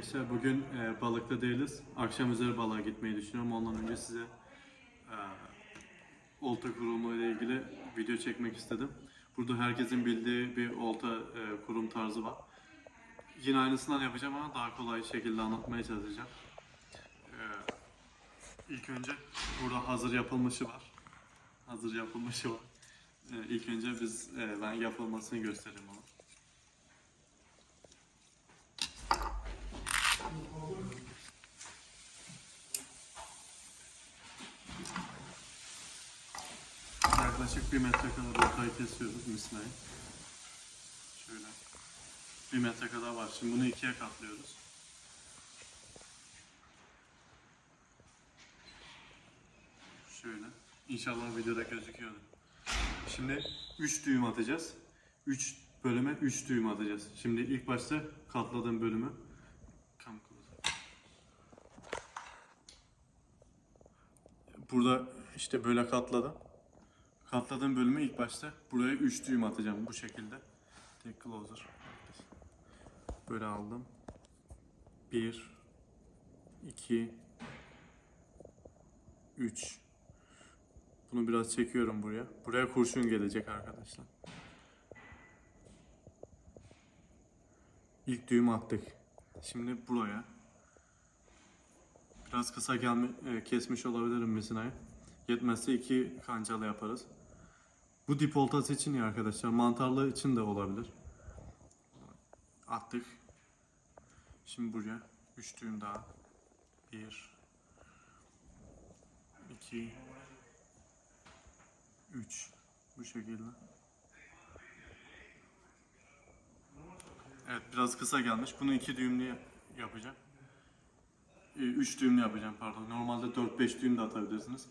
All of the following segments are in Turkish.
arkadaşlar. Bugün e, balıkta değiliz. Akşam üzeri balığa gitmeyi düşünüyorum. Ondan önce size e, olta kurumu ile ilgili video çekmek istedim. Burada herkesin bildiği bir olta e, kurum tarzı var. Yine aynısından yapacağım ama daha kolay şekilde anlatmaya çalışacağım. E, ilk önce burada hazır yapılmışı var. Hazır yapılmışı var. E, ilk önce biz e, ben yapılmasını göstereyim onu. Yaklaşık bir metre kadar ortayı kesiyoruz misneyi. Şöyle. Bir metre kadar var. Şimdi bunu ikiye katlıyoruz. Şöyle. İnşallah videoda gözüküyordur. Şimdi 3 düğüm atacağız. 3 bölüme 3 düğüm atacağız. Şimdi ilk başta katladığım bölümü. Burada işte böyle katladım. Katladığım bölümü ilk başta buraya 3 düğüm atacağım bu şekilde. Take closer. Böyle aldım. 1 2 3 Bunu biraz çekiyorum buraya. Buraya kurşun gelecek arkadaşlar. İlk düğüm attık. Şimdi buraya. Biraz kısa gelme, e, kesmiş olabilirim misinayı. Yetmezse iki kancalı yaparız. Bu dip oltası için ya arkadaşlar. Mantarlı için de olabilir. Attık. Şimdi buraya 3 düğüm daha. 1 2 3 Bu şekilde. Evet biraz kısa gelmiş. Bunu iki düğümlü yap- yapacağım. 3 düğümlü yapacağım pardon. Normalde 4-5 düğüm de atabilirsiniz.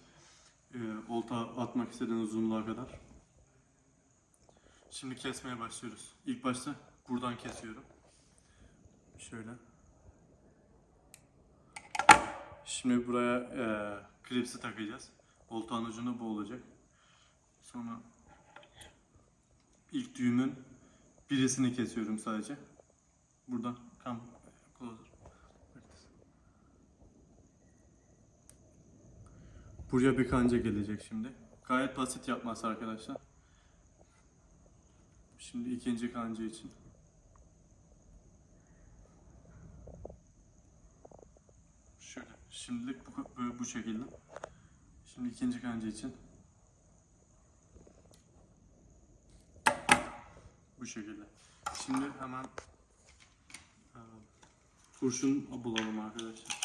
Ee, olta atmak istediğiniz uzunluğa kadar. Şimdi kesmeye başlıyoruz. İlk başta buradan kesiyorum. Şöyle. Şimdi buraya e, klipsi takacağız. Oltanın ucunda bu olacak. Sonra ilk düğümün birisini kesiyorum sadece. Buradan come closer. Buraya bir kanca gelecek şimdi. Gayet basit yapması arkadaşlar. Şimdi ikinci kanca için. Şöyle. Şimdilik bu, bu şekilde. Şimdi ikinci kanca için. Bu şekilde. Şimdi hemen e, kurşun bulalım arkadaşlar.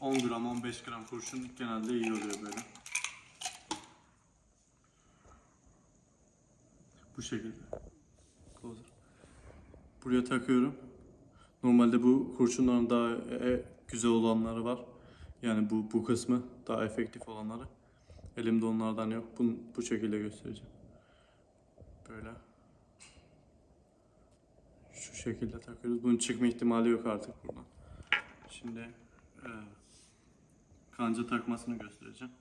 10 gram 15 gram kurşun genelde iyi oluyor böyle. Bu şekilde. Closer. Buraya takıyorum. Normalde bu kurşunların daha e, güzel olanları var. Yani bu bu kısmı daha efektif olanları. Elimde onlardan yok. Bunu bu şekilde göstereceğim. Böyle. Şu şekilde takıyoruz. Bunun çıkma ihtimali yok artık buradan. Şimdi e, kanca takmasını göstereceğim.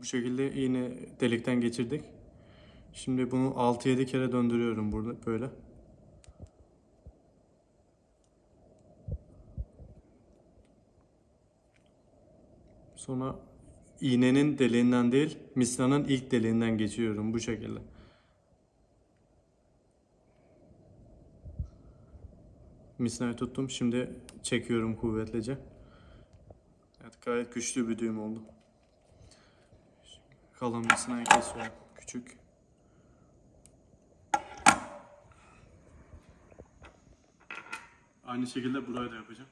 Bu şekilde yine delikten geçirdik. Şimdi bunu 6-7 kere döndürüyorum burada böyle. Sonra iğnenin deliğinden değil, mislanın ilk deliğinden geçiyorum bu şekilde. Misnayı tuttum. Şimdi çekiyorum kuvvetlice. Evet gayet güçlü bir düğüm oldu. Kalan misnayı kesiyorum. Küçük. Aynı şekilde burayı da yapacağım.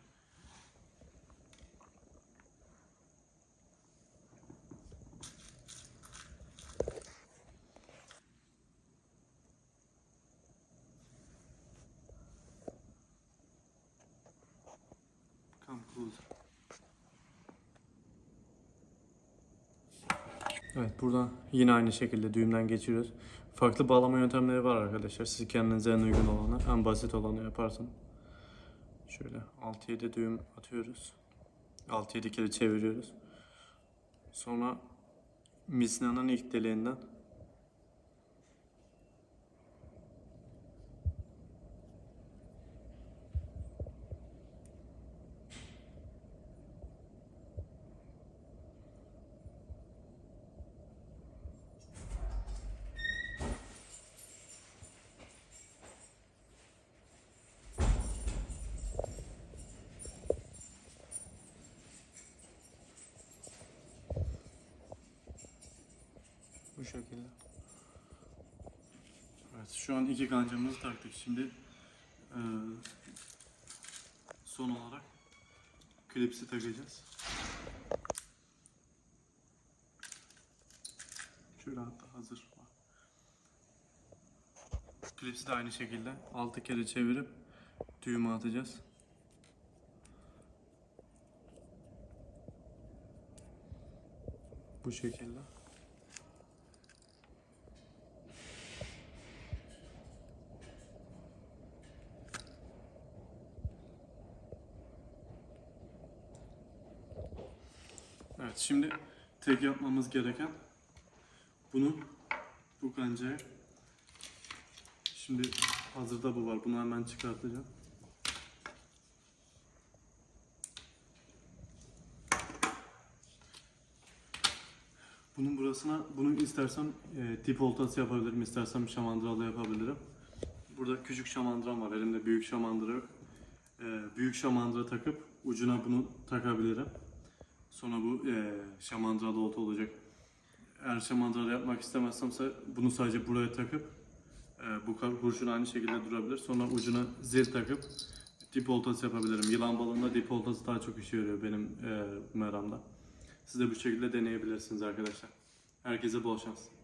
Evet buradan yine aynı şekilde düğümden geçiriyoruz. Farklı bağlama yöntemleri var arkadaşlar. Siz kendinize en uygun olanı, en basit olanı yaparsın. Şöyle 6-7 düğüm atıyoruz. 6-7 kere çeviriyoruz. Sonra misnanın ilk deliğinden şekilde. Evet şu an iki kancamızı taktık. Şimdi eee, son olarak klipsi takacağız. Şöyle hatta hazır. Klipsi de aynı şekilde 6 kere çevirip düğüme atacağız. Bu şekilde. Evet şimdi tek yapmamız gereken bunu bu kancaya şimdi hazırda bu var bunu hemen çıkartacağım. Bunun burasına bunu istersem e, tip oltası yapabilirim istersem şamandıralı yapabilirim. Burada küçük şamandıram var elimde büyük şamandıra yok. E, büyük şamandıra takıp ucuna bunu takabilirim. Sonra bu e, şamandıralı olta olacak. Eğer şamandıralı yapmak istemezsemse bunu sadece buraya takıp e, bu kurşun aynı şekilde durabilir. Sonra ucuna zil takıp dip oltası yapabilirim. Yılan balığında dip oltası daha çok işe yarıyor benim e, meramda. Siz de bu şekilde deneyebilirsiniz arkadaşlar. Herkese bol şans.